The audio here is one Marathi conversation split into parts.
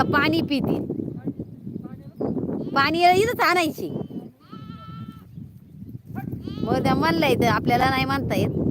का पाणी पितील? पाणी इथंच आणायची. मग त्या म्हणलंय तर आपल्याला नाही म्हणता येत.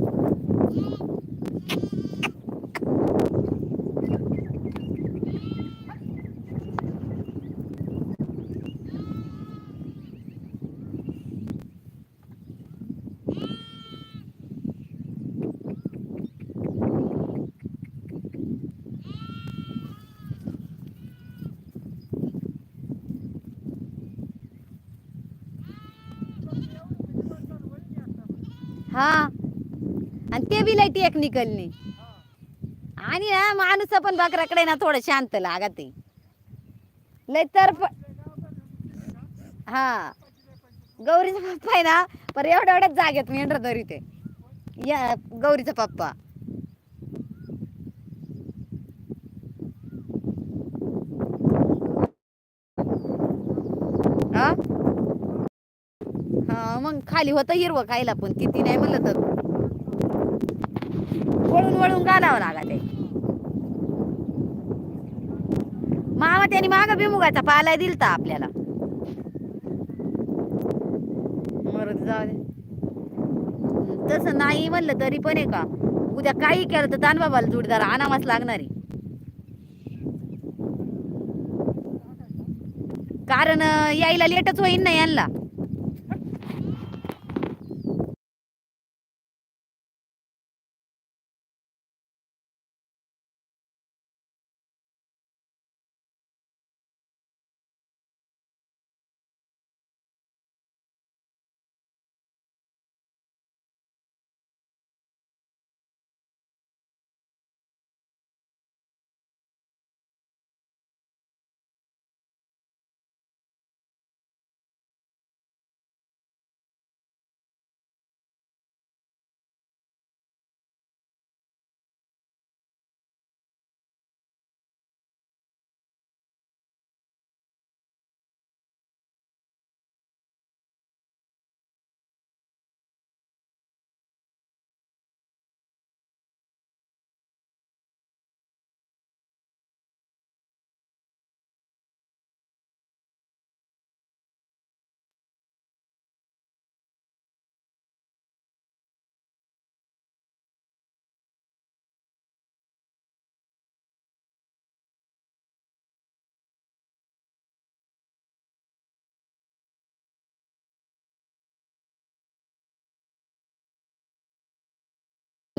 हा. आणि ते बी लय टेक्निकलनी आणि ना माणूस पण बकराकडे ना थोडं शांत लागा ते लय तर हा. गौरीचा पप्पा आहे ना पर एवढ्या एवढ्याच जागेत मेंढर तरी ते या गौरीचा पप्पा हा हा मग खाली होतं हिरवं खायला पण किती नाही म्हणलं तर. वळून वळून घालावं लागा ते मामा त्याने माग बिमुगाचा पाला दिलता आपल्याला. मरत जाऊ दे. तसं नाही म्हणलं तरी पण आहे का? उद्या काही केलं तर दानबाबाला जोडीदार अनामास लागणार आहे. कारण यायला लेटच होईन ना यांना.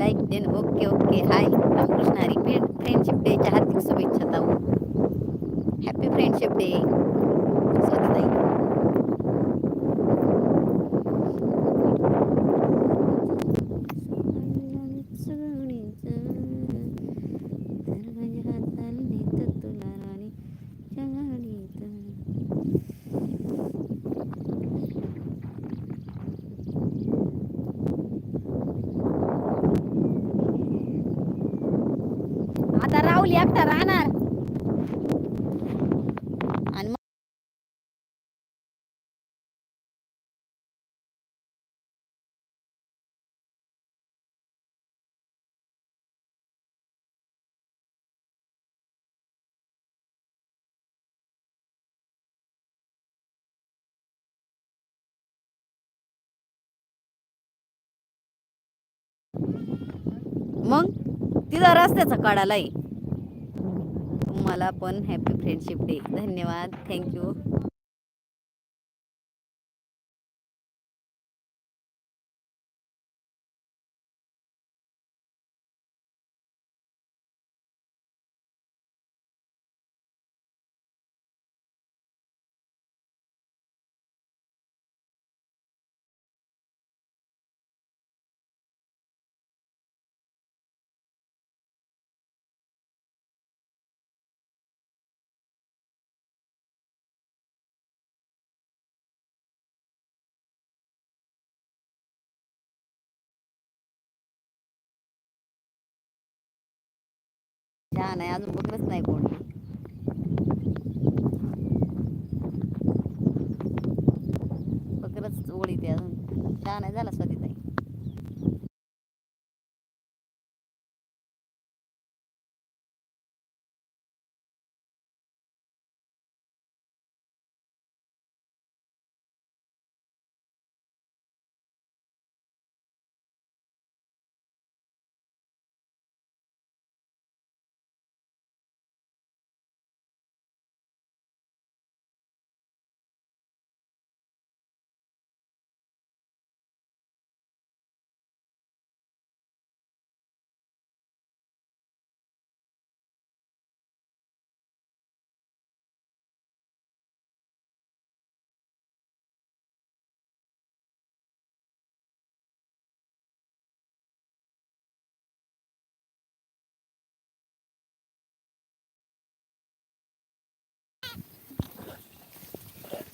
Like then okay okay hi Ramakrishna Hari friend friendship डेच्या हार्दिक शुभेच्छा ताऊ हॅपी फ्रेंडशिप डे आता एकटा राहणार. आणि मग तिला रस्त्याचा काढायला तुम्हाला पण हॅपी फ्रेंडशिप डे धन्यवाद. थँक्यू छान आहे अजून बघलंच नाही कोण.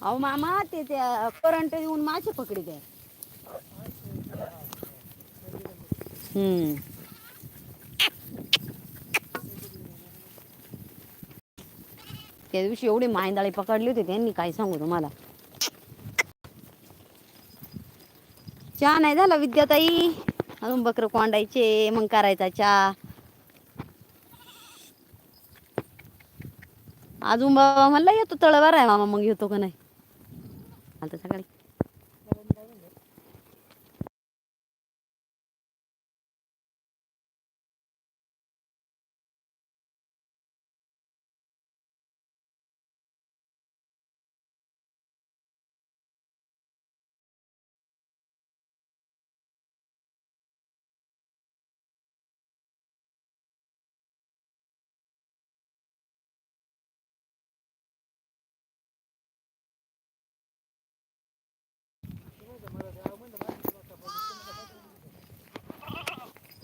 अहो मामा ते त्या करंट येऊन मासे पकडी द्या. हम्म. त्या दिवशी एवढी मांदाळी पकडली होती त्यांनी काय सांगू तुम्हाला? चहा नाही झाला विद्याताई? अजून बकर कोंडायचे मग करायचा चहा. अजून बाबा म्हणला येतो तळवार आहे मामा मग येतो का नाही? आता सकाळी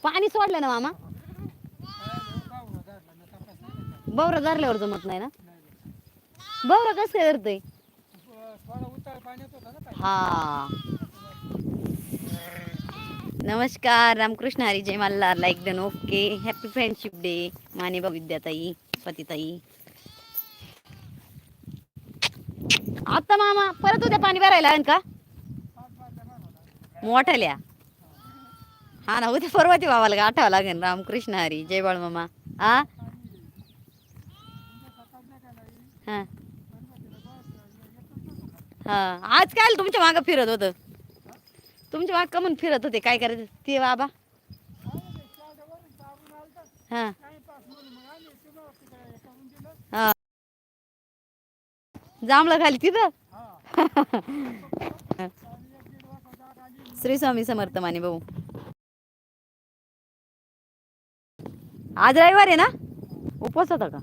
पाणी सोडलं ना मामा? बवर धरल्यावर जमत नाही ना? बवर कसं काय धरतय? हा. नमस्कार रामकृष्ण हरी जय Malhar like done okay happy friendship day मानेबा विद्याताई पतिताई. आता मामा परत उद्या पाणी भरायला का? मोठ्याल्या. हा ना उद्या परवा ते बाबाला गाठावं लागेल रामकृष्ण हरी. जय बाळ मामा. हा हा. हा. आज काय तुमच्या मागं फिरत होतं? तुमच्या मागं कमून फिरत होते काय करायचं? ते बाबा. हा. हा. जांभळं खाली तिथं? श्री स्वामी समर्थ माने भाऊ. आज रविवार आहे ना? उपवास होता का?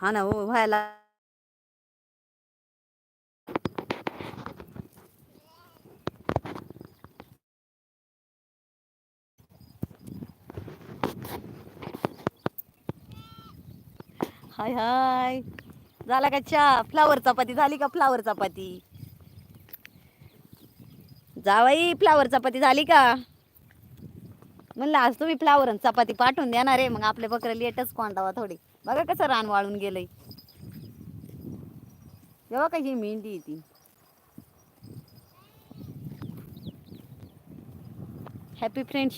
हा ना हो व्हायला हाय हाय. झाला का चहा? फ्लावर चपाती झाली का फ्लावर चपाती? जावाई फ्लावर चपाती झाली का? म्हणलं आज तुम्ही फ्लावर आणि चपाती पाठवून देणार आहे. मग आपले बकरे लेटच कोंडावा थोडी. बघा कसं रान वाळून गेलंय. जेव्हा का ही मेंढी आहे ती. Happy friends